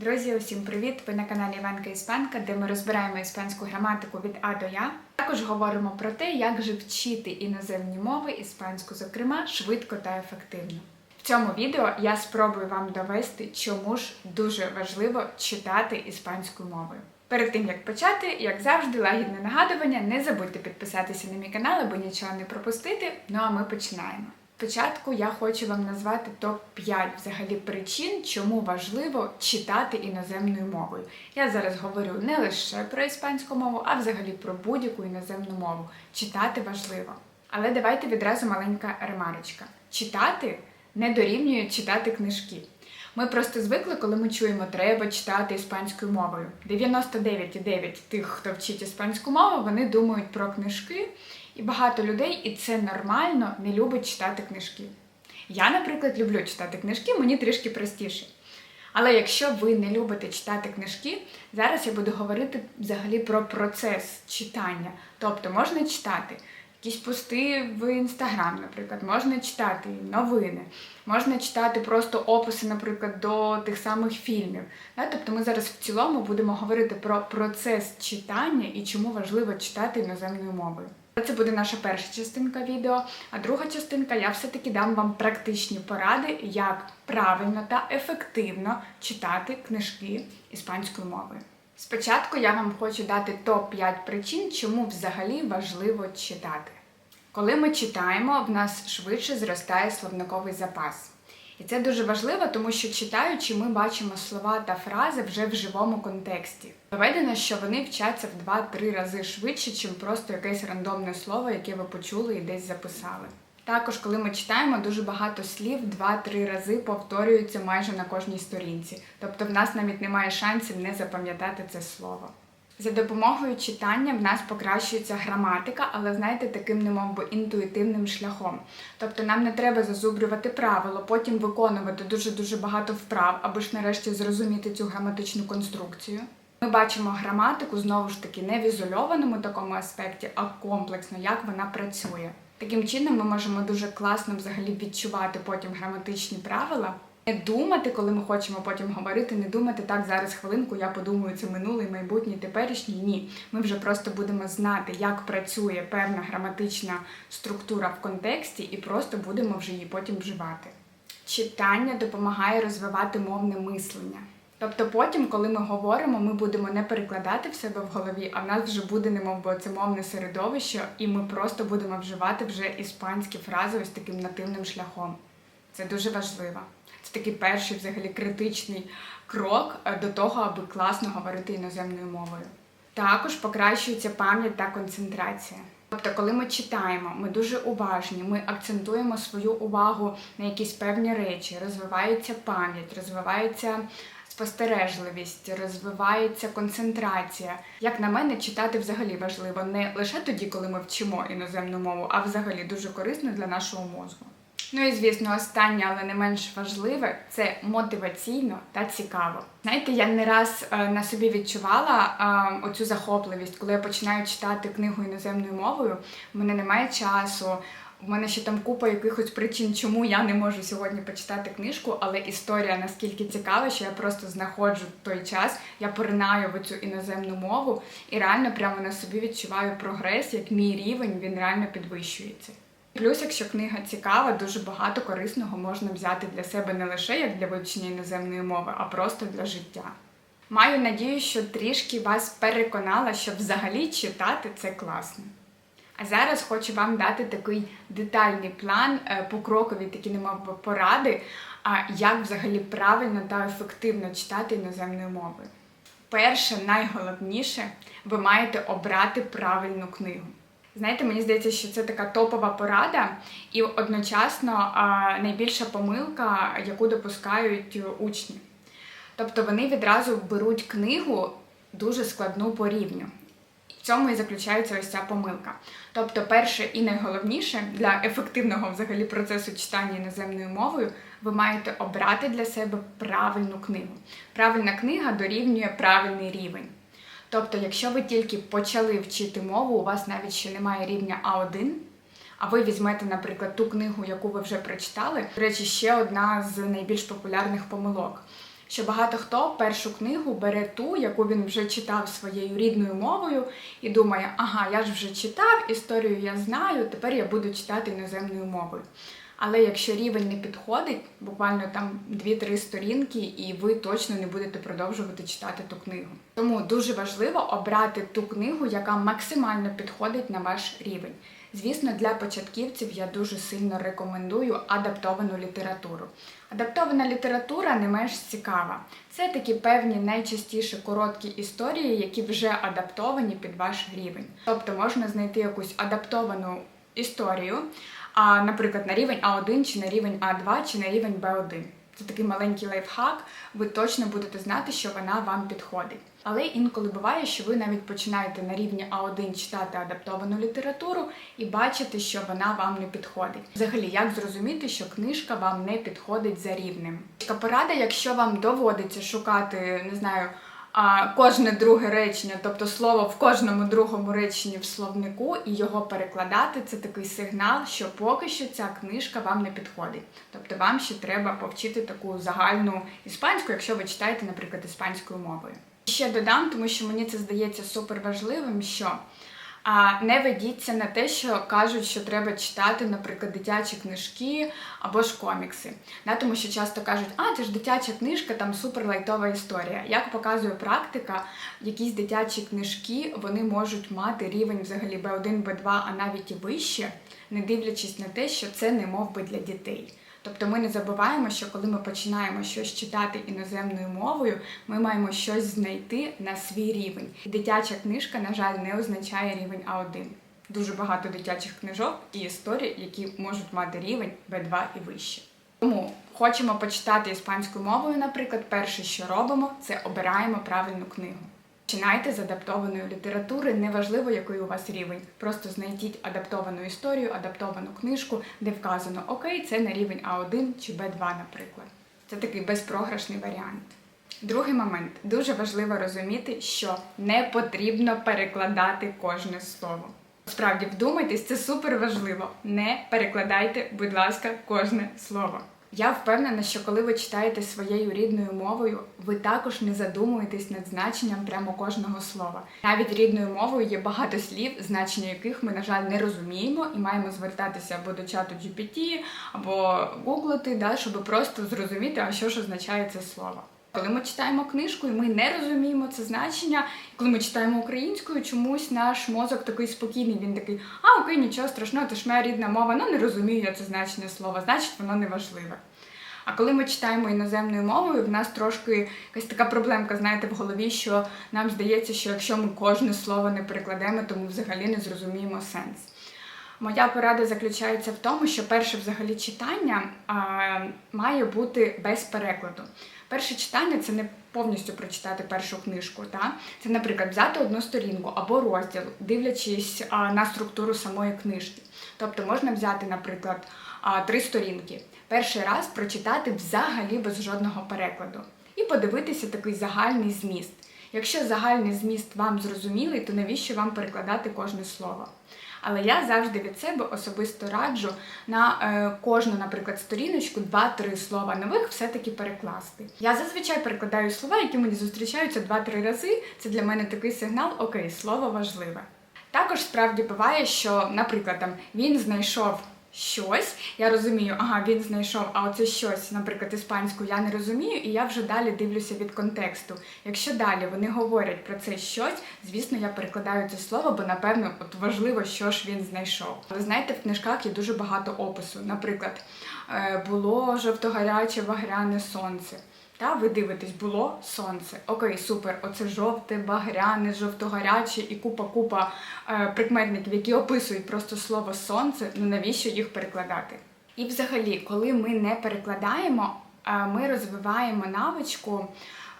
Друзі, усім привіт! Ви на каналі Іванка Іспанка, де ми розбираємо іспанську граматику від А до Я. Також говоримо про те, як же вчити іноземні мови, іспанську, зокрема, швидко та ефективно. В цьому відео я спробую вам довести, чому ж дуже важливо читати іспанською мовою. Перед тим як почати, як завжди, лагідне нагадування, не забудьте підписатися на мій канал, аби нічого не пропустити. Ну а ми починаємо. Спочатку я хочу вам назвати топ-5 взагалі причин, чому важливо читати іноземною мовою. Я зараз говорю не лише про іспанську мову, а взагалі про будь-яку іноземну мову. Читати важливо. Але давайте відразу маленька ремарочка. Читати не дорівнює читати книжки. Ми просто звикли, коли ми чуємо, треба читати іспанською мовою. 99,9 тих, хто вчить іспанську мову, вони думають про книжки, і багато людей, і це нормально, не любить читати книжки. Я, наприклад, люблю читати книжки, мені трішки простіше. Але якщо ви не любите читати книжки, зараз я буду говорити взагалі про процес читання. Тобто можна читати якісь пости в інстаграм, наприклад, можна читати новини, можна читати просто описи, наприклад, до тих самих фільмів. Тобто ми зараз в цілому будемо говорити про процес читання і чому важливо читати іноземною мовою. Це буде наша перша частинка відео, а друга частинка я все-таки дам вам практичні поради, як правильно та ефективно читати книжки іспанською мовою. Спочатку я вам хочу дати топ-5 причин, чому взагалі важливо читати. Коли ми читаємо, в нас швидше зростає словниковий запас. І це дуже важливо, тому що читаючи, ми бачимо слова та фрази вже в живому контексті. Доведено, що вони вчаться в 2-3 рази швидше, ніж просто якесь рандомне слово, яке ви почули і десь записали. Також, коли ми читаємо, дуже багато слів 2-3 рази повторюються майже на кожній сторінці. Тобто в нас навіть немає шансів не запам'ятати це слово. За допомогою читання в нас покращується граматика, але знаєте, таким немов би інтуїтивним шляхом. Тобто нам не треба зазубрювати правило, потім виконувати дуже-дуже багато вправ, аби ж нарешті зрозуміти цю граматичну конструкцію. Ми бачимо граматику знову ж таки не в ізольованому такому аспекті, а комплексно, як вона працює. Таким чином ми можемо дуже класно взагалі відчувати потім граматичні правила. Не думати, коли ми хочемо потім говорити, не думати так, зараз хвилинку, я подумаю, це минулий, майбутній, теперішній. Ні. Ми вже просто будемо знати, як працює певна граматична структура в контексті, і просто будемо вже її потім вживати. Читання допомагає розвивати мовне мислення. Тобто потім, коли ми говоримо, ми будемо не перекладати в себе в голові, а в нас вже буде немов би це мовне середовище, і ми просто будемо вживати вже іспанські фрази ось таким нативним шляхом. Це дуже важливо. Це такий перший взагалі критичний крок е, до того, аби класно говорити іноземною мовою. Також покращується пам'ять та концентрація. Тобто, коли ми читаємо, ми дуже уважні, ми акцентуємо свою увагу на якісь певні речі, розвивається пам'ять, розвивається спостережливість, розвивається концентрація. Як на мене, читати взагалі важливо не лише тоді, коли ми вчимо іноземну мову, а взагалі дуже корисно для нашого мозку. Ну і звісно, останнє, але не менш важливе, це мотиваційно та цікаво. Знаєте, я не раз е, на собі відчувала е, оцю захопливість, коли я починаю читати книгу іноземною мовою. в мене немає часу. У мене ще там купа якихось причин, чому я не можу сьогодні почитати книжку, але історія наскільки цікава, що я просто знаходжу той час, я поринаю в цю іноземну мову і реально прямо на собі відчуваю прогрес, як мій рівень він реально підвищується. Плюс, якщо книга цікава, дуже багато корисного можна взяти для себе не лише як для вивчення іноземної мови, а просто для життя. Маю надію, що трішки вас переконала, що взагалі читати це класно. А зараз хочу вам дати такий детальний план, е, покрокові такі немов би, поради, а як взагалі правильно та ефективно читати іноземною мовою. Перше, найголовніше, ви маєте обрати правильну книгу. Знаєте, мені здається, що це така топова порада, і одночасно найбільша помилка, яку допускають учні. Тобто вони відразу беруть книгу дуже складну по рівню. В цьому і заключається ось ця помилка. Тобто, перше і найголовніше для ефективного взагалі процесу читання іноземною мовою, ви маєте обрати для себе правильну книгу. Правильна книга дорівнює правильний рівень. Тобто, якщо ви тільки почали вчити мову, у вас навіть ще немає рівня А1, а ви візьмете, наприклад, ту книгу, яку ви вже прочитали. До речі, ще одна з найбільш популярних помилок. що багато хто першу книгу бере ту, яку він вже читав своєю рідною мовою, і думає, ага, я ж вже читав, історію я знаю, тепер я буду читати іноземною мовою. Але якщо рівень не підходить, буквально там 2-3 сторінки, і ви точно не будете продовжувати читати ту книгу. Тому дуже важливо обрати ту книгу, яка максимально підходить на ваш рівень. Звісно, для початківців я дуже сильно рекомендую адаптовану літературу. Адаптована література не менш цікава. Це такі певні найчастіше короткі історії, які вже адаптовані під ваш рівень. Тобто можна знайти якусь адаптовану історію, а, наприклад, на рівень А1 чи на рівень А2 чи на рівень Б1. Це такий маленький лайфхак, ви точно будете знати, що вона вам підходить. Але інколи буває, що ви навіть починаєте на рівні А1 читати адаптовану літературу і бачите, що вона вам не підходить. Взагалі, як зрозуміти, що книжка вам не підходить за рівнем? Порада, якщо вам доводиться шукати, не знаю. А кожне друге речення, тобто слово в кожному другому реченні в словнику, і його перекладати це такий сигнал, що поки що ця книжка вам не підходить. Тобто вам ще треба повчити таку загальну іспанську, якщо ви читаєте, наприклад, іспанською мовою. Ще додам, тому що мені це здається супер важливим, що а не ведіться на те, що кажуть, що треба читати, наприклад, дитячі книжки або ж комікси. Да, тому що часто кажуть, а це ж дитяча книжка, там суперлайтова історія. Як показує практика, якісь дитячі книжки вони можуть мати рівень взагалі B1, B2, а навіть і вище, не дивлячись на те, що це не мов би для дітей. Тобто ми не забуваємо, що коли ми починаємо щось читати іноземною мовою, ми маємо щось знайти на свій рівень. І дитяча книжка, на жаль, не означає рівень А1. Дуже багато дитячих книжок і історій, які можуть мати рівень Б2 і вище. Тому хочемо почитати іспанською мовою, наприклад, перше, що робимо, це обираємо правильну книгу. Починайте з адаптованої літератури, неважливо, який у вас рівень. Просто знайдіть адаптовану історію, адаптовану книжку, де вказано Окей, це на рівень А1 чи Б2, наприклад. Це такий безпрограшний варіант. Другий момент дуже важливо розуміти, що не потрібно перекладати кожне слово. Справді, вдумайтесь, це супер важливо. Не перекладайте, будь ласка, кожне слово. Я впевнена, що коли ви читаєте своєю рідною мовою, ви також не задумуєтесь над значенням прямо кожного слова. Навіть рідною мовою є багато слів, значення яких ми, на жаль, не розуміємо, і маємо звертатися або до чату GPT, або гуглити, да, щоб просто зрозуміти, а що ж означає це слово. Коли ми читаємо книжку і ми не розуміємо це значення, коли ми читаємо українською, чомусь наш мозок такий спокійний, він такий, а окей, нічого страшного, це ж моя рідна мова, ну не розумію я це значення слова, значить воно не важливе. А коли ми читаємо іноземною мовою, в нас трошки якась така проблемка, знаєте, в голові, що нам здається, що якщо ми кожне слово не перекладемо, то ми взагалі не зрозуміємо сенс. Моя порада заключається в тому, що перше взагалі читання а, має бути без перекладу. Перше читання це не повністю прочитати першу книжку. Та? Це, наприклад, взяти одну сторінку або розділ, дивлячись на структуру самої книжки. Тобто можна взяти, наприклад, три сторінки. Перший раз прочитати взагалі без жодного перекладу. І подивитися такий загальний зміст. Якщо загальний зміст вам зрозумілий, то навіщо вам перекладати кожне слово? Але я завжди від себе особисто раджу на е, кожну, наприклад, сторіночку 2-3 слова нових все-таки перекласти. Я зазвичай перекладаю слова, які мені зустрічаються 2-3 рази. Це для мене такий сигнал, окей, слово важливе. Також справді буває, що, наприклад, там він знайшов щось, я розумію, ага, він знайшов, а оце щось, наприклад, іспанську я не розумію, і я вже далі дивлюся від контексту. Якщо далі вони говорять про це щось, звісно, я перекладаю це слово, бо напевно от важливо, що ж він знайшов. Ви знаєте, в книжках є дуже багато опису. Наприклад, було було жовтогаряче вагряне сонце. Та ви дивитесь, було сонце. Окей, супер. Оце жовте, багряне, жовто-гаряче і купа-купа е, прикметників, які описують просто слово сонце. Ну навіщо їх перекладати? І взагалі, коли ми не перекладаємо, е, ми розвиваємо навичку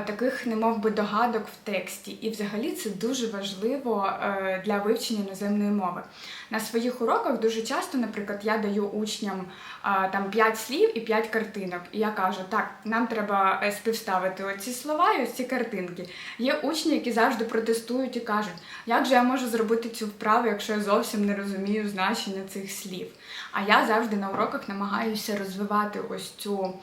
таких, немов би, догадок в тексті. І взагалі це дуже важливо е, для вивчення іноземної мови. На своїх уроках дуже часто, наприклад, я даю учням там 5 слів і 5 картинок. І я кажу, так, нам треба е, співставити оці слова і ось ці картинки. Є учні, які завжди протестують і кажуть, як же я можу зробити цю вправу, якщо я зовсім не розумію значення цих слів. А я завжди на уроках намагаюся розвивати ось цю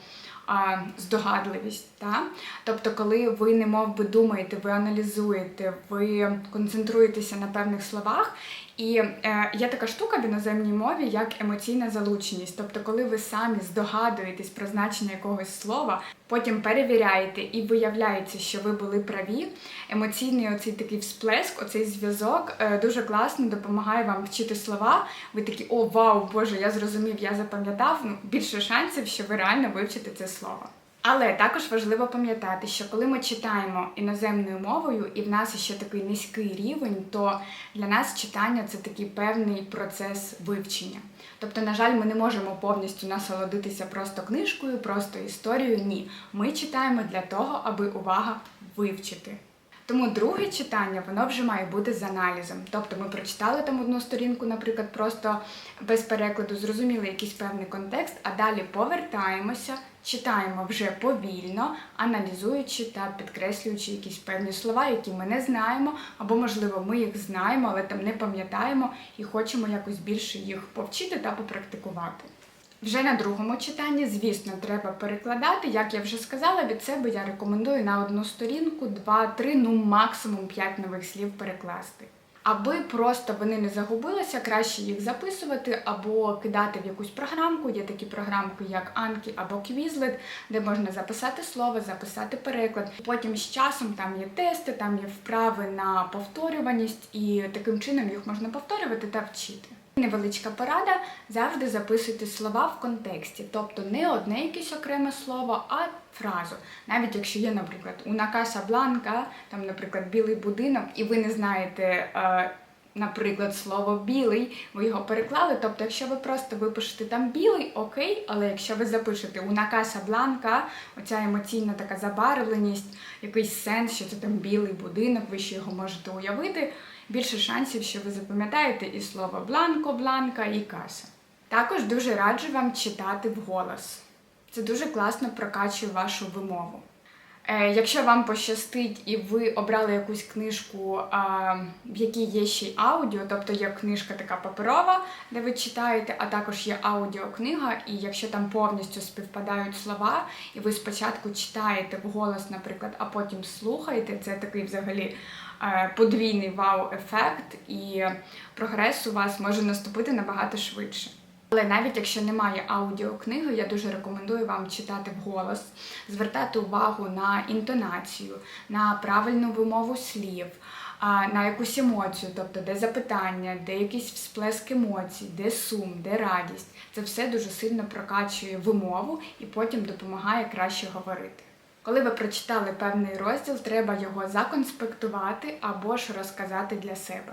здогадливість. Та? Тобто, коли ви не мов би думаєте, ви аналізуєте, ви концентруєтеся на певних словах. І е, є така штука в іноземній мові, як емоційна залученість. Тобто, коли ви самі здогадуєтесь про значення якогось слова, потім перевіряєте і виявляється, що ви були праві. Емоційний оцей такий всплеск, оцей зв'язок е, дуже класно допомагає вам вчити слова. Ви такі, о, вау, Боже, я зрозумів, я запам'ятав. Ну, більше шансів, що ви реально вивчите це слово. Але також важливо пам'ятати, що коли ми читаємо іноземною мовою, і в нас ще такий низький рівень, то для нас читання це такий певний процес вивчення. Тобто, на жаль, ми не можемо повністю насолодитися просто книжкою, просто історією. Ні, ми читаємо для того, аби увага вивчити. Тому друге читання воно вже має бути з аналізом. Тобто ми прочитали там одну сторінку, наприклад, просто без перекладу, зрозуміли якийсь певний контекст, а далі повертаємося, читаємо вже повільно, аналізуючи та підкреслюючи якісь певні слова, які ми не знаємо, або, можливо, ми їх знаємо, але там не пам'ятаємо і хочемо якось більше їх повчити та попрактикувати. Вже на другому читанні, звісно, треба перекладати. Як я вже сказала, від себе я рекомендую на одну сторінку 2-3, ну максимум 5 нових слів перекласти. Аби просто вони не загубилися, краще їх записувати або кидати в якусь програмку. Є такі програмки, як Anki або Quizlet, де можна записати слово, записати переклад. Потім з часом там є тести, там є вправи на повторюваність, і таким чином їх можна повторювати та вчити. Невеличка порада завжди записуйте слова в контексті, тобто не одне якесь окреме слово, а фразу. Навіть якщо є, наприклад, una casa blanca, там, наприклад, білий будинок, і ви не знаєте. Е, Наприклад, слово білий, ви його переклали. Тобто, якщо ви просто випишете там білий, окей, але якщо ви запишете una casa blanca, оця емоційна така забарвленість, якийсь сенс, що це там білий будинок, ви ще його можете уявити, більше шансів, що ви запам'ятаєте і слово бланко, бланка і каса. Також дуже раджу вам читати вголос. Це дуже класно прокачує вашу вимову. Е, Якщо вам пощастить і ви обрали якусь книжку, в якій є ще й аудіо, тобто є книжка така паперова, де ви читаєте, а також є аудіокнига, і якщо там повністю співпадають слова, і ви спочатку читаєте вголос, наприклад, а потім слухаєте, це такий взагалі подвійний вау-ефект, і прогрес у вас може наступити набагато швидше. Але навіть якщо немає аудіокниги, я дуже рекомендую вам читати вголос, звертати увагу на інтонацію, на правильну вимову слів, на якусь емоцію, тобто де запитання, де якийсь всплеск емоцій, де сум, де радість. Це все дуже сильно прокачує вимову і потім допомагає краще говорити. Коли ви прочитали певний розділ, треба його законспектувати або ж розказати для себе.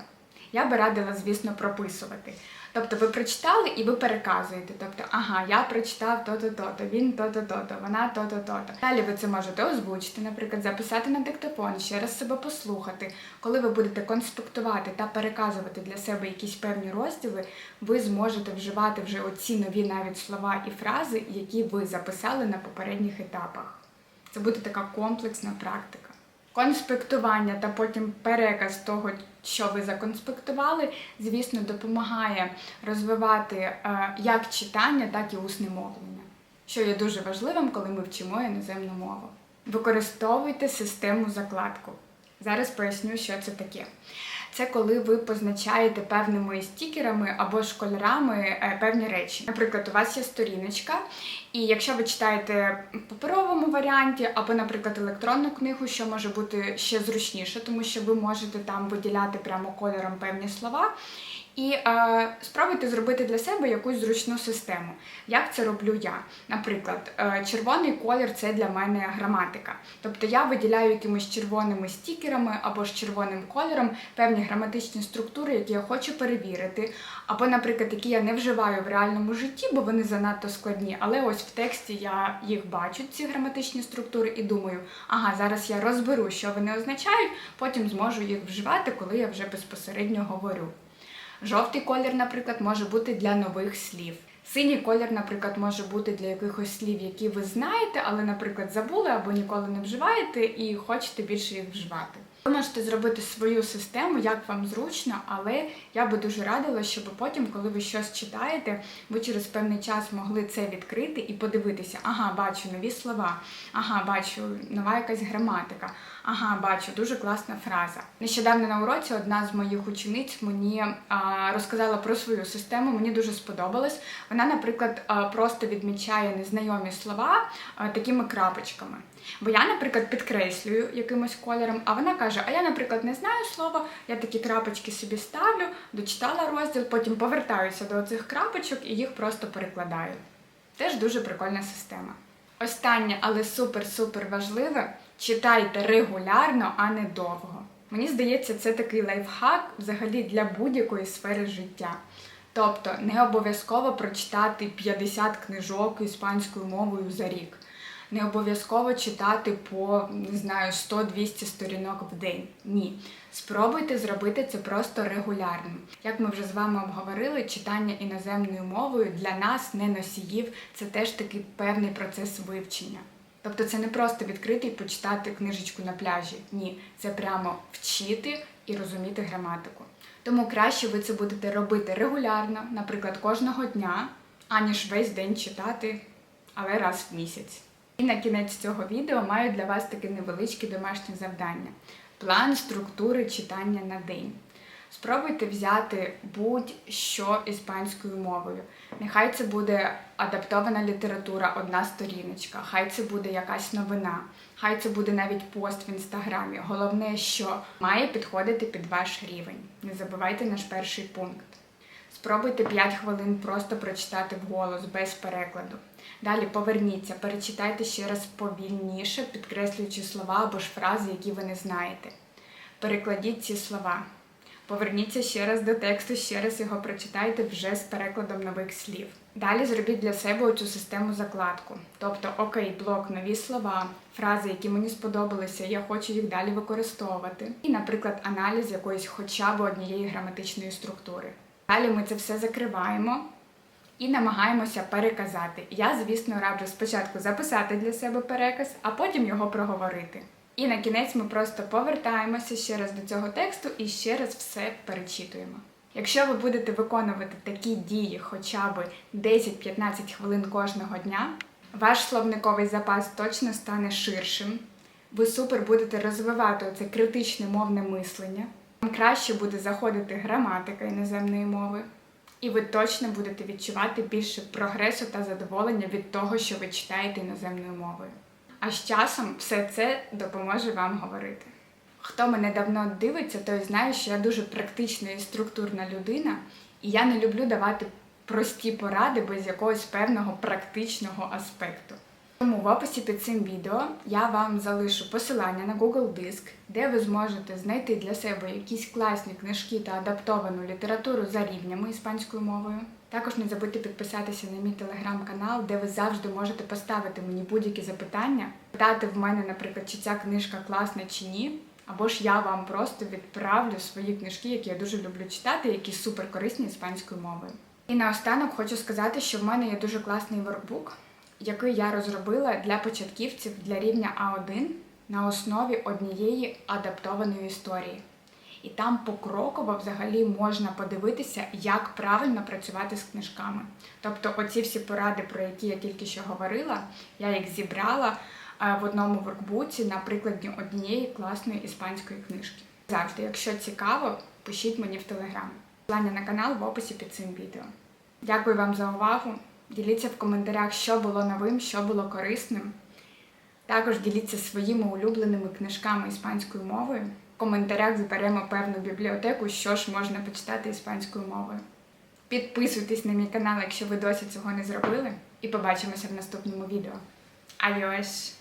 Я би радила, звісно, прописувати. Тобто ви прочитали і ви переказуєте. Тобто, ага, я прочитав то-то, то-то, він то-то, то-то, вона то-то, то-то. Далі ви це можете озвучити, наприклад, записати на диктофон, ще раз себе послухати. Коли ви будете конспектувати та переказувати для себе якісь певні розділи, ви зможете вживати вже оці нові навіть слова і фрази, які ви записали на попередніх етапах. Це буде така комплексна практика. Конспектування та потім переказ того, що ви законспектували, звісно, допомагає розвивати е, як читання, так і усне мовлення, що є дуже важливим, коли ми вчимо іноземну мову. Використовуйте систему закладку. Зараз поясню, що це таке. Це коли ви позначаєте певними стікерами або ж кольорами е, певні речі. Наприклад, у вас є сторіночка, і якщо ви читаєте в паперовому варіанті, або, наприклад, електронну книгу, що може бути ще зручніше, тому що ви можете там виділяти прямо кольором певні слова. І е, спробуйте зробити для себе якусь зручну систему. Як це роблю я? Наприклад, е, червоний колір це для мене граматика. Тобто я виділяю якимись червоними стікерами або ж червоним кольором певні граматичні структури, які я хочу перевірити, або, наприклад, які я не вживаю в реальному житті, бо вони занадто складні. Але ось в тексті я їх бачу, ці граматичні структури, і думаю, ага, зараз я розберу, що вони означають, потім зможу їх вживати, коли я вже безпосередньо говорю. Жовтий колір, наприклад, може бути для нових слів. Синій колір, наприклад, може бути для якихось слів, які ви знаєте, але, наприклад, забули або ніколи не вживаєте і хочете більше їх вживати. Ви можете зробити свою систему, як вам зручно, але я би дуже радила, щоб потім, коли ви щось читаєте, ви через певний час могли це відкрити і подивитися: ага, бачу нові слова, ага, бачу нова якась граматика, ага, бачу дуже класна фраза. Нещодавно на уроці одна з моїх учениць мені розказала про свою систему. Мені дуже сподобалось. Вона, наприклад, просто відмічає незнайомі слова такими крапочками. Бо я, наприклад, підкреслюю якимось кольором, а вона каже: А я, наприклад, не знаю слова, я такі крапочки собі ставлю, дочитала розділ, потім повертаюся до цих крапочок і їх просто перекладаю. Теж дуже прикольна система. Останнє, але супер-супер важливе: читайте регулярно, а не довго. Мені здається, це такий лайфхак взагалі для будь-якої сфери життя. Тобто не обов'язково прочитати 50 книжок іспанською мовою за рік. Не обов'язково читати по не знаю 100-200 сторінок в день. Ні. Спробуйте зробити це просто регулярним. Як ми вже з вами обговорили, читання іноземною мовою для нас, не носіїв, це теж такий певний процес вивчення. Тобто це не просто відкрити і почитати книжечку на пляжі. Ні, це прямо вчити і розуміти граматику. Тому краще ви це будете робити регулярно, наприклад, кожного дня, аніж весь день читати, але раз в місяць. І на кінець цього відео маю для вас таке невеличке домашнє завдання: план структури читання на день. Спробуйте взяти будь-що іспанською мовою. Нехай це буде адаптована література, одна сторіночка, хай це буде якась новина, хай це буде навіть пост в інстаграмі. Головне, що має підходити під ваш рівень. Не забувайте наш перший пункт. Спробуйте 5 хвилин просто прочитати вголос без перекладу. Далі поверніться, перечитайте ще раз повільніше, підкреслюючи слова або ж фрази, які ви не знаєте. Перекладіть ці слова. Поверніться ще раз до тексту, ще раз його прочитайте вже з перекладом нових слів. Далі зробіть для себе оцю систему закладку. Тобто, окей, блок, нові слова, фрази, які мені сподобалися, я хочу їх далі використовувати. І, наприклад, аналіз якоїсь хоча б однієї граматичної структури. Далі ми це все закриваємо і намагаємося переказати. Я, звісно, раджу спочатку записати для себе переказ, а потім його проговорити. І на кінець ми просто повертаємося ще раз до цього тексту і ще раз все перечитуємо. Якщо ви будете виконувати такі дії хоча б 10-15 хвилин кожного дня, ваш словниковий запас точно стане ширшим. Ви супер будете розвивати оце критичне мовне мислення. Вам краще буде заходити граматика іноземної мови, і ви точно будете відчувати більше прогресу та задоволення від того, що ви читаєте іноземною мовою. А з часом все це допоможе вам говорити. Хто мене давно дивиться, той знає, що я дуже практична і структурна людина, і я не люблю давати прості поради без якогось певного практичного аспекту. Тому в описі під цим відео я вам залишу посилання на Google Диск, де ви зможете знайти для себе якісь класні книжки та адаптовану літературу за рівнями іспанською мовою. Також не забудьте підписатися на мій телеграм-канал, де ви завжди можете поставити мені будь-які запитання, питати в мене, наприклад, чи ця книжка класна чи ні. Або ж я вам просто відправлю свої книжки, які я дуже люблю читати, які супер корисні іспанською мовою. І наостанок хочу сказати, що в мене є дуже класний воркбук, який я розробила для початківців для рівня А1 на основі однієї адаптованої історії. І там покроково взагалі можна подивитися, як правильно працювати з книжками. Тобто, оці всі поради, про які я тільки що говорила, я їх зібрала е, в одному воркбуці на прикладі однієї класної іспанської книжки. Завжди, якщо цікаво, пишіть мені в телеграм. Посилання на канал в описі під цим відео. Дякую вам за увагу. Діліться в коментарях, що було новим, що було корисним. Також діліться своїми улюбленими книжками іспанською мовою. В коментарях зберемо певну бібліотеку, що ж можна почитати іспанською мовою. Підписуйтесь на мій канал, якщо ви досі цього не зробили, і побачимося в наступному відео. Adiós!